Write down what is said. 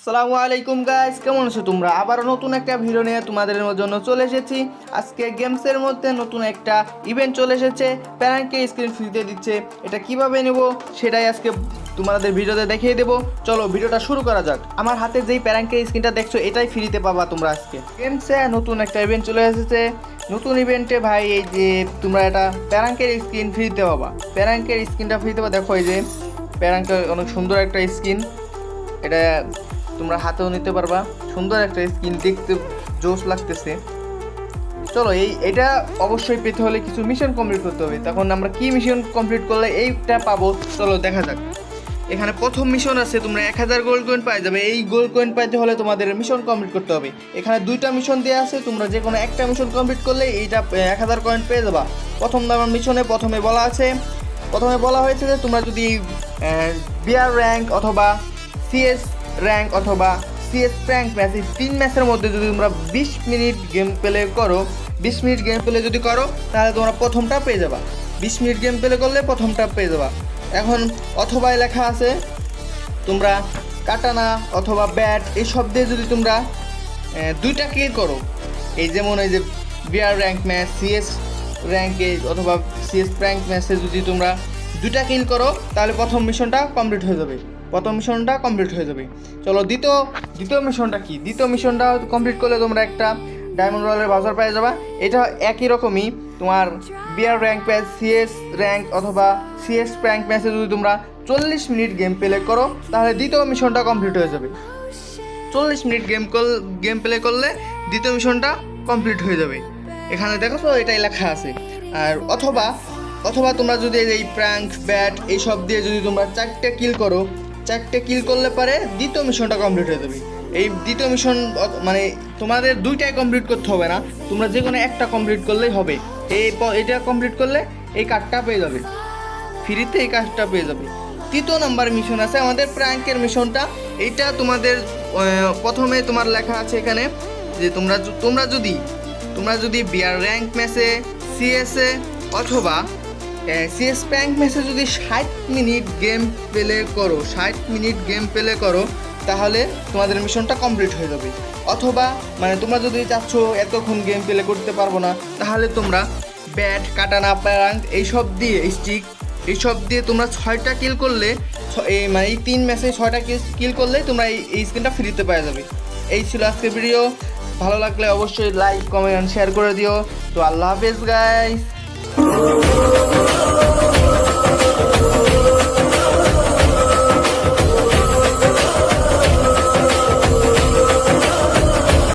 আসসালামু আলাইকুম গাইস কেমন আছো তোমরা? আবারও নতুন একটা ভিডিও নিয়ে তোমাদের জন্য চলে এসেছি। আজকে গেমসের মধ্যে নতুন একটা ইভেন্ট চলে এসেছে। প্যারাঙ্কে স্ক্রিন ফ্রিতে দিচ্ছে। এটা কীভাবে নেব সেটাই আজকে তোমাদের ভিডিওতে দেখিয়ে দেবো। চলো ভিডিওটা শুরু করা যাক। আমার হাতে যেই প্যারাঙ্কে স্ক্রিনটা দেখছ, এটাই ফ্রিতে পাবা তোমরা আজকে। গেমসে নতুন একটা ইভেন্ট চলে এসেছে। নতুন ইভেন্টে ভাই, এই যে তোমরা এটা প্যারাঙ্কের স্ক্রিন ফ্রিতে পাবা। প্যারাঙ্কের স্ক্রিনটা ফ্রিতে পাবা। দেখো এই যে প্যারাঙ্কের অনেক সুন্দর একটা স্ক্রিন এটা তোমরা হাতেও নিতে পারবা। সুন্দর একটা স্কিন দেখতে জোশ লাগতেছে। চলো, এই, এটা অবশ্যই পেতে হলে কিছু মিশন কমপ্লিট করতে হবে। তখন আমরা কি মিশন কমপ্লিট করলে এইটা পাবো? চলো, দেখা যাক। এখানে প্রথম মিশন আছে, তোমরা এক হাজার গোল্ড কয়েন পাই যাবে। এই গোল্ড কয়েন পাইতে হলে তোমাদের মিশন কমপ্লিট করতে হবে। এখানে দুইটা মিশন দেওয়া আছে, তোমরা যে কোনো একটা মিশন কমপ্লিট করলে এইটা এক হাজার কয়েন পেয়ে যাবা। প্রথম নাম্বার মিশনে প্রথমে বলা আছে, প্রথমে বলা হয়েছে যে তোমরা যদি বিআর র্যাঙ্ক অথবা সিএস র্যাঙ্ক অথবা সিএস র্যাঙ্ক ম্যাচ তিন ম্যাচের মধ্যে যদি তোমরা বিশ মিনিট গেম প্লে করো, বিশ মিনিট গেম প্লে যদি করো, তাহলে তোমরা প্রথমটা পেয়ে যাবা। বিশ মিনিট গেম প্লে করলে প্রথমটা পেয়ে যাবা। এখন অথবা লেখা আছে, তোমরা কাটানা অথবা ব্যাট এই সব দিয়ে যদি তোমরা দুইটা কিল করো। এই যেমন এই যে বিআর র্যাঙ্ক ম্যাচ সিএস র্যাঙ্কে অথবা সিএস র্যাঙ্ক ম্যাচে যদি তোমরা দুইটা কিল করো, তাহলে প্রথম মিশনটা কমপ্লিট হয়ে যাবে। প্রথম মিশনটা কমপ্লিট হয়ে যাবে। চলো, দ্বিতীয় দ্বিতীয় মিশনটা কি? দ্বিতীয় মিশনটা কমপ্লিট করলে তোমরা একটা ডায়মন্ড রয়্যালের বাজার পেয়ে যাবা। এটা একই রকমই তোমার BR rank match CS rank অথবা সিএস র্যাঙ্ক ম্যাচে যদি তোমরা চল্লিশ মিনিট গেম প্লে করো, তাহলে দ্বিতীয় মিশনটা কমপ্লিট হয়ে যাবে। চল্লিশ minute game call game play করলে দ্বিতীয় মিশনটা কমপ্লিট হয়ে যাবে। এখানে দেখো তো, এটাই লেখা আছে। আর অথবা অথবা তোমরা যদি এই প্র্যাঙ্ক ব্যাট এইসব দিয়ে যদি তোমরা চারটে কিল করো, চারটে কিল করলে পারে দ্বিতীয় মিশনটা কমপ্লিট হয়ে যাবে। এই দ্বিতীয় মিশন মানে তোমাদের দুইটাই কমপ্লিট করতে হবে না, তোমরা যে কোনো একটা কমপ্লিট করলেই হবে। এই এটা কমপ্লিট করলে এই কার্ডটা পেয়ে যাবে। ফ্রিতে এই কাজটা পেয়ে যাবে। তৃতীয় নাম্বার মিশন আছে আমাদের প্র্যাঙ্কের মিশনটা এইটা তোমাদের প্রথমে তোমার লেখা আছে এখানে যে তোমরা তোমরা যদি তোমরা যদি বিআর র্যাঙ্ক ম্যাচে সিএসএ অথবা সিএস র্যাঙ্ক ম্যাচে যদি ষাট মিনিট গেম প্লে করো, ষাট মিনিট গেম প্লে করো, তাহলে তোমাদের মিশনটা কমপ্লিট হয়ে যাবে। অথবা মানে তোমরা যদি চাচ্ছ এতক্ষণ গেম প্লে করতে পারব না, তাহলে তোমরা ব্যাট, কাটানা, প্যারাঙ্ক এইসব দিয়ে স্টিক এইসব দিয়ে তোমরা ছয়টা কিল করলে এই মানে এই তিন ম্যাচে ছয়টা কিল করলে তোমরা এই এই স্ক্রিনটা ফ্রিতে পেয়ে যাবে। এই ছিল আজকের ভিডিও ভালো লাগলে অবশ্যই লাইক কমেন্ট শেয়ার করে দিও। তো আল্লাহ হাফেজ গাইস